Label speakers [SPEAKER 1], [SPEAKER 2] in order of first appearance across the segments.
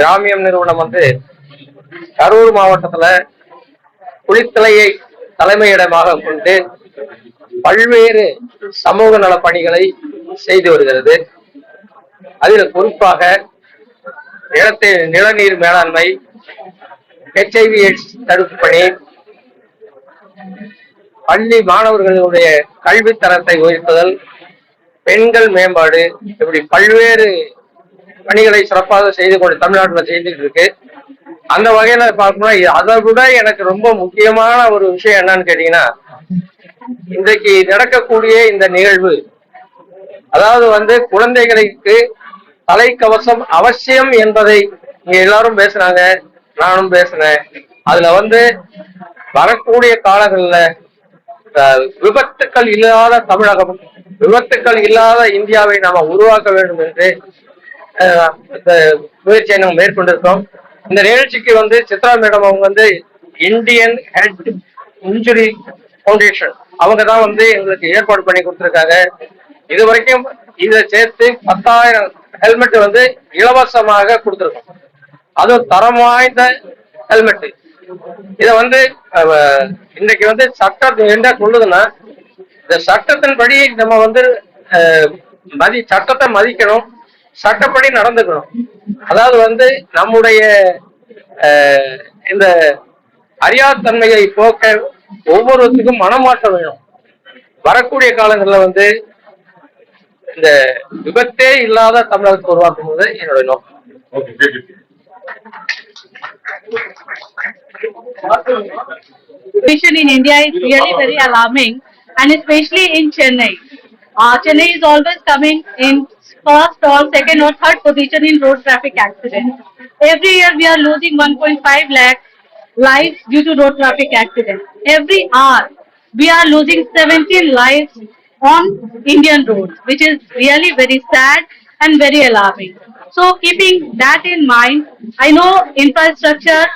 [SPEAKER 1] கிராமியம் நிறுவனம் வந்து கரூர் மாவட்டத்துல குளித்தலையை தலைமையிடமாக கொண்டு பல்வேறு சமூக நல பணிகளை செய்து வருகிறது. அதில் குறிப்பாக நிலத்தை நிலநீர் மேலாண்மை ஹெச்ஐவி எய்ட்ஸ் தடுப்பு பணி பள்ளி மாணவர்களுடைய கல்வி தரத்தை உயர்த்துதல் பெண்கள் மேம்பாடு இப்படி பல்வேறு பணிகளை சிறப்பாக செய்து கொண்டு தமிழ்நாட்டில் செய்துட்டு இருக்கு. அந்த வகையில பார்க்கணும்னா அதை விட எனக்கு ரொம்ப முக்கியமான ஒரு விஷயம் என்னன்னு கேட்டீங்கன்னா இன்றைக்கு நடக்கக்கூடிய இந்த நிகழ்வு அதாவது வந்து குழந்தைகளுக்கு தலைக்கவசம் அவசியம் என்பதை இங்க எல்லாரும் பேசுனாங்க நானும் பேசுனேன். அதுல வந்து வரக்கூடிய காலங்கள்ல விபத்துக்கள் இல்லாத தமிழகம் விபத்துக்கள் இல்லாத இந்தியாவை நாம உருவாக்க வேண்டும் என்று முயற்சியை நம்ம மேற்கொண்டிருக்கோம் இந்த நிகழ்ச்சிக்கு வந்து சித்ரா மேடம் அவங்க வந்து இந்தியன் ஹெல்த் இன்ஜுரி ஃபவுண்டேஷன். அவங்க தான் வந்து எங்களுக்கு ஏற்பாடு பண்ணி கொடுத்துருக்காங்க. இது வரைக்கும் இதை சேர்த்து பத்தாயிரம் ஹெல்மெட் வந்து இலவசமாக கொடுத்துருக்கோம். அதுவும் தரம் வாய்ந்த ஹெல்மெட் இதை வந்து இன்னைக்கு வந்து சட்டம் என்ன சொல்லுதுன்னா இந்த சட்டத்தின்படி நம்ம வந்து மதி சட்டத்தை மதிக்கணும். சட்டப்படி நடந்துக்கணும். அதாவது வந்து நம்முடைய இந்த அறியாத்தன்மையை போக்க ஒவ்வொருவருக்கும் மனமாற்றம் வேணும். வரக்கூடிய காலங்களில் வந்து இந்த விபத்தே இல்லாத தமிழகத்தை உருவாக்கும் போது என்னுடைய நோக்கம்.
[SPEAKER 2] Situation in India is really very alarming and especially in Chennai. Uh, Chennai is always coming in first or second or third position in road traffic accidents. Every year we are losing 1.5 lakh lives due to road traffic accidents. Every hour we are losing 17 lives on Indian roads, which is really very sad and very alarming. So keeping that in mind, I know infrastructure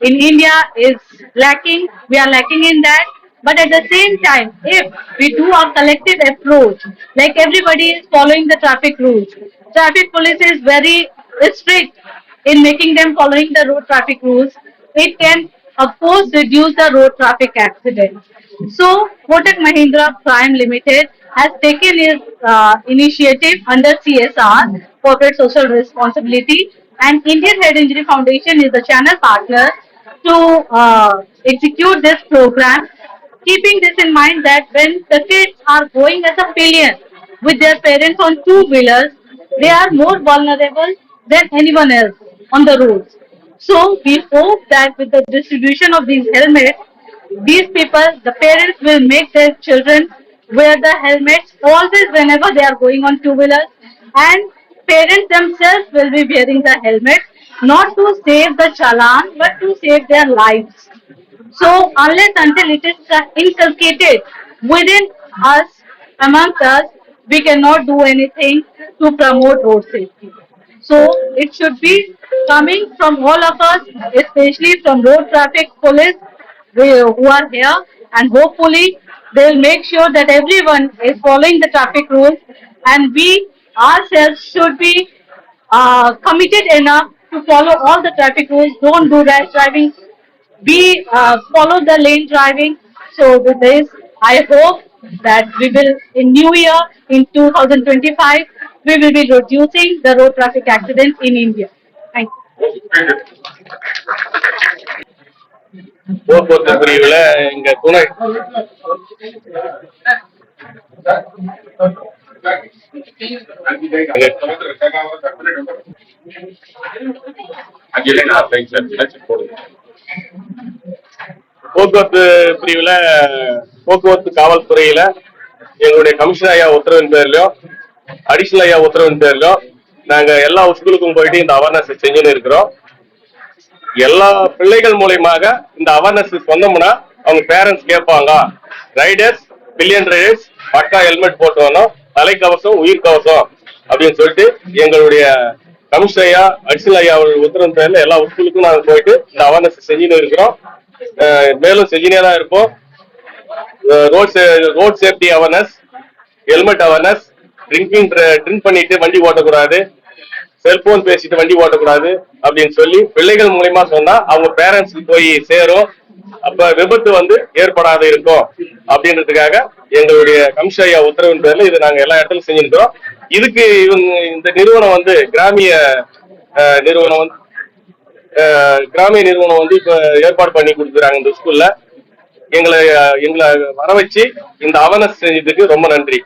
[SPEAKER 2] in India is lacking, we are lacking in that. But at the same time, if we do a collective approach, like everybody is following the traffic rules, traffic police is very strict in making them following the road traffic rules, it can of course reduce the road traffic accidents. So Kotak Mahindra Prime Limited has taken its uh, initiative under CSR, Corporate Social Responsibility, and Indian Head Injury Foundation is the channel partner to uh, execute this program, keeping this in mind that when the kids are going as a pillion with their parents on two wheelers, they are more vulnerable than anyone else on the roads. So we hope that with the distribution of these helmets, these people, the parents will make their children wear the helmets always whenever they are going on two wheelers and parents themselves will be wearing the helmet not to save the challan but to save their lives. So unless until it is inculcated within us, amongst us, we cannot do anything to promote road safety. So it should be coming from all of us, especially from road traffic police who are here and hopefully they will make sure that everyone is following the traffic rules and we ourselves should be uh, committed enough to follow all the traffic rules. Don't do rash driving Be uh, follow the lane driving. So with this, I hope that we will in New Year in 2025 we will be reducing the road traffic accidents in India. Thank you.
[SPEAKER 3] போக்குவரத்து பிரிவுல இங்க துணை போக்குவரத்து பிரிவுல போக்குவரத்து காவல்துறையில எங்களுடைய commissioner ஐயா உத்தரவின் பேர்லயும் அடிஷனல் ஐயா உத்தரவின் பேர்லயும் நாங்க எல்லா ஸ்கூலுக்கும் போயிட்டு இந்த அவேர்னஸ் செஞ்சுன்னு இருக்கிறோம். எல்லா பிள்ளைகள் மூலயமாக இந்த அவேர்னஸ் சொன்னோம்னா அவங்க பேரண்ட்ஸ் கேட்பாங்க. ரைடர்ஸ் பில்லியன் ரைடர்ஸ் பக்கா ஹெல்மெட் போட்டு வரணும் தலைக்கவசம் உயிர் கவசம் அப்படின்னு சொல்லிட்டு எங்களுடைய கமிஷன் ஐயா அடிஷனல் ஐயா அவர்கள் உத்தரவு பேர்ல எல்லா ஸ்கூலுக்கும் நாங்கள் போயிட்டு இந்த அவேர்னஸ் செஞ்சுன்னு இருக்கிறோம். மேலும் செஞ்சுனே தான் இருப்போம். Road road safety awareness helmet awareness drinking drink பண்ணிட்டு வண்டி ஓட்டக்கூடாது செல்போன் பேசிட்டு வண்டி ஓட்டக்கூடாது அப்படின்னு சொல்லி பிள்ளைகள் மூலியமா சொன்னா அவங்க பேரண்ட்ஸ்க்கு போய் சேரும். அப்ப விபத்து வந்து ஏற்படாத இருக்கும் அப்படின்றதுக்காக எங்களுடைய கமிஷன் ஐயா உத்தரவின் பேர்ல இது நாங்க எல்லா இடத்துலயும் செஞ்சிருக்கிறோம். இதுக்கு இவங்க இந்த நிறுவனம் வந்து கிராமிய நிறுவனம் வந்து கிராமிய நிறுவனம் வந்து இப்ப ஏற்பாடு பண்ணி கொடுக்குறாங்க இந்த ஸ்கூல்ல எங்களை எங்களை வர வச்சு இந்த அவனஸ் செஞ்சதுக்கு ரொம்ப நன்றி.